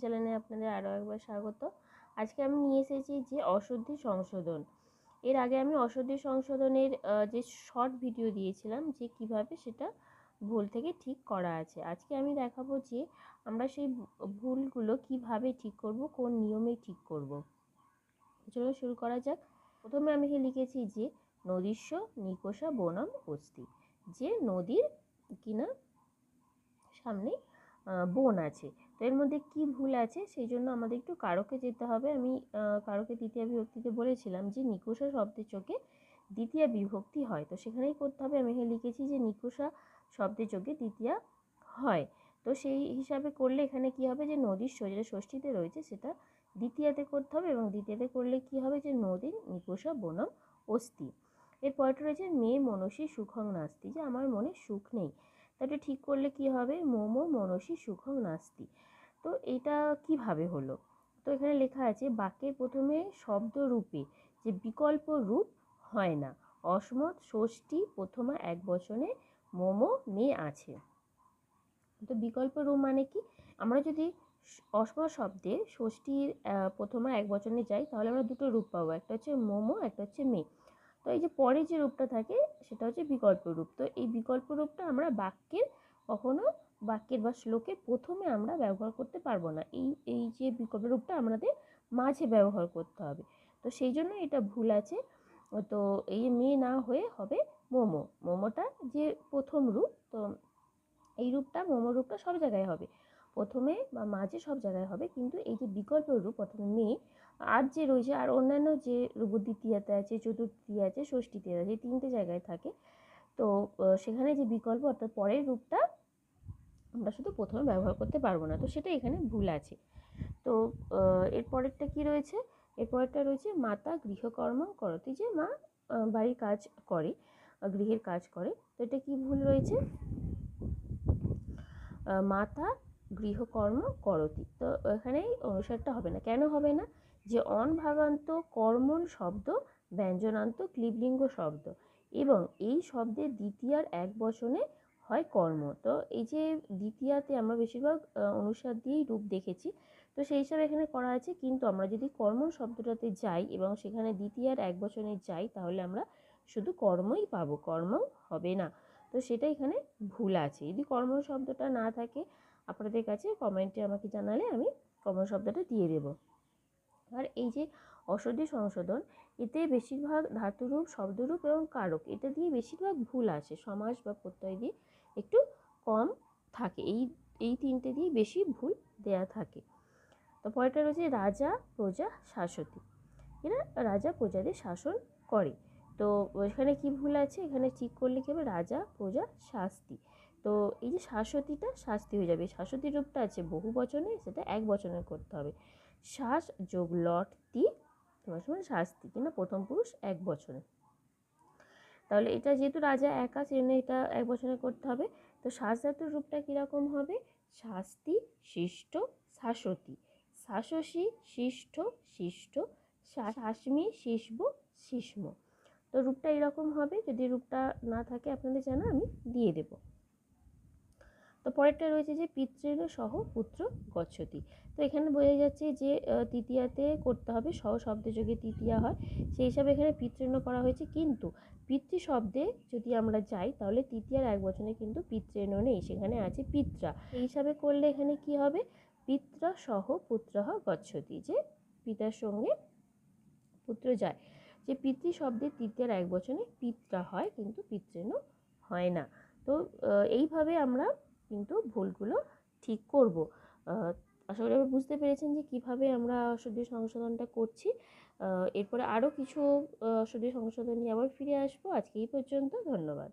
চ্যানেলে আপনাদের আরও একবার স্বাগত। আজকে আমি নিয়ে এসেছি যে অশুদ্ধি সংশোধন। এর আগে আমি অশুদ্ধি সংশোধনের যে শর্ট ভিডিও দিয়েছিলাম যে কীভাবে সেটা ভুল থেকে ঠিক করা আছে। আজকে আমি দেখাবো যে আমরা সেই ভুলগুলো কীভাবে ঠিক করব, কোন নিয়মে ঠিক করব। চলো শুরু করা যাক। প্রথমে আমি লিখেছি যে নদীস্ব নিকোষা বনাম অস্তি যে নদীর কিনা সামনে বন আছে। তো এর মধ্যে কি ভুল আছে সেই জন্য আমাদের একটু কারকে যেতে হবে। আমি কারকে দ্বিতীয় বিভক্তিতে বলেছিলাম যে নিকুষা শব্দের চোখে দ্বিতীয় বিভক্তি হয়। তো সেখানেই করতে হবে। আমি এখানে লিখেছি যে নিকুষা শব্দের চোখে দ্বিতীয় হয়। তো সেই হিসাবে করলে এখানে কি হবে যে নদীর যেটা ষষ্ঠীতে রয়েছে সেটা দ্বিতীয়তে করতে হবে এবং দ্বিতীয়তে করলে কি হবে যে নদীর নিকুষা বনম অস্থি। এরপরটা রয়েছে মেয়ে মনসী সুখং নাস্তি। যে আমার মনে সুখ নেই। তাহলে ঠিক করলে কি হবে? মোমো মনসী সুখং নাস্তি। তো এটা কীভাবে হলো? তো এখানে লেখা আছে, বাক্যের প্রথমে শব্দ রূপে যে বিকল্প রূপ হয় না। অসমত ষষ্ঠী প্রথমা এক বচনে মোমো মেয়ে আছে। তো বিকল্প রূপ মানে কি? আমরা যদি অসমত শব্দে ষষ্ঠীর প্রথমা এক বচনে যাই, তাহলে আমরা দুটো রূপ পাবো। একটা হচ্ছে মোমো, একটা হচ্ছে মেয়ে তো এই যে পরে যে রূপটা থাকে, সেটা হচ্ছে বিকল্প রূপ। তো এই বিকল্প রূপটা আমরা বাক্যের কখনো বাক্যের বা শ্লোকের প্রথমে আমরা ব্যবহার করতে পারব না। এই এই যে বিকল্প রূপটা আমাদের মাঝে ব্যবহার করতে হবে। তো সেই জন্য এটা ভুল আছে। তো এই মেয়ে না হয়ে হবে মোমো। মোমোটা যে প্রথম রূপ, তো এই রূপটা, মোমো রূপটা সব জায়গায় হবে। প্রথমে বা মাঝে সব জায়গায় হবে, কিন্তু এই যে বিকল্প রূপ প্রথমে মেয়ে আর যে রয়েছে, আর অন্যান্য যে রূপ দ্বিতীয়াতে আছে চতুর্থী আছে ষষ্ঠীতে আছে তিনটে জায়গায় থাকে। তো সেখানে যে বিকল্প, অর্থাৎ পরের রূপটা আমরা শুধু প্রথমে ব্যবহার করতে পারব না, তো সেটা এখানে ভুল আছে। তো এরপরেরটা কি রয়েছে? এরপরেরটা রয়েছে, মাতা গৃহকর্ম করতে যে মা বাড়ির কাজ করে, গৃহের কাজ করে। তো এটা কি ভুল রয়েছে? মাতা গৃহকর্ম করতি। তো এখানেই অনুসারটা হবে না। কেন হবে না? যে অন ভাগান্ত কর্মণ শব্দ, ব্যঞ্জনান্ত ক্লিবলিঙ্গ শব্দ এবং এই শব্দের দ্বিতীয়ার এক বচনে হয় কর্ম। তো এই যে দ্বিতীয়াতে আমরা বেশিরভাগ অনুসার দিয়েই রূপ দেখেছি। তো সেই হিসাবে এখানে করা আছে, কিন্তু আমরা যদি কর্ম শব্দটাতে যাই এবং সেখানে দ্বিতীয়ার এক বচনে যাই, তাহলে আমরা শুধু কর্মই পাবো কর্ম হবে না। তো সেটা এখানে ভুল আছে। যদি কর্ম শব্দটা না থাকে, আপনাদের কাছে কমেন্টে আমাকে জানালে আমি কর্ম শব্দটা দিয়ে দেব। আর এই যে অসধি সংশোধন, এতে বেশিরভাগ ধাতুরূপ, শব্দরূপ এবং কারক, এটা দিয়ে বেশিরভাগ ভুল আসে সমাজ বা প্রত্যয় দিয়ে একটু কম থাকে। এই এই তিনটে দিয়ে বেশি ভুল দেয়া থাকে। তো পরেরটা রয়েছে রাজা, প্রজা শাসতি এরা রাজা, প্রজাদের শাসন করে। তো এখানে কি ভুল আছে? এখানে ঠিক করলে কী হবে? রাজা, প্রজা, শাস্তি। তো এই যে শাসতিটা শাস্তি হয়ে যাবে। শাসতি রূপটা আছে বহু বচনে, সেটা এক বচনে করতে হবে। শ্বাস যোগ লট তি তোমার সময় শাস্তি। কিনা প্রথম পুরুষ এক বছরে তাহলে এটা যেহেতু রাজা একা সেজন্য এটা এক বছরে করতে হবে। তো শ্বাস রূপটা কীরকম হবে? শাস্তি, শিষ্ট শাসতি শাসসী শিষ্ট শিষ্ট। শাসমি, শিষ্ব, শিষ্ম। তো রূপটা এরকম হবে, যদি রূপটা না থাকে আপনাদের জানা, আমি দিয়ে দেবো। তো পরেরটা রয়েছে যে পিতৃণ সহ পুত্র গচ্ছতি। তো এখানে বোঝা যাচ্ছে যে তৃতীয়াতে করতে হবে সহ শব্দযোগে তৃতীয়া হয়, সেই হিসাবে এখানে পিতৃণ করা হয়েছে। কিন্তু পিতৃ শব্দে যদি আমরা যাই, তাহলে তৃতীয়ার এক বছরে কিন্তু পিতৃণ নেই, সেখানে আছে পিত্রা। এই হিসাবে করলে এখানে কি হবে? পিত্রা সহ পুত্র গচ্ছতি, যে পিতার সঙ্গে পুত্র যায়। যে পিতৃ শব্দের তৃতীয়ার এক বছরে পিত্রা হয়, কিন্তু পিতৃণ হয় না। তো এইভাবে আমরা কিন্তু ভুলগুলো ঠিক করব। আশা করি আপনারা বুঝতে পেরেছেন যে কীভাবে আমরা অসুধি সংশোধনটা করছি। এরপরে আরও কিছু অসুধি সংশোধন নিয়ে আবার ফিরে আসব। আজকে এই পর্যন্ত, ধন্যবাদ।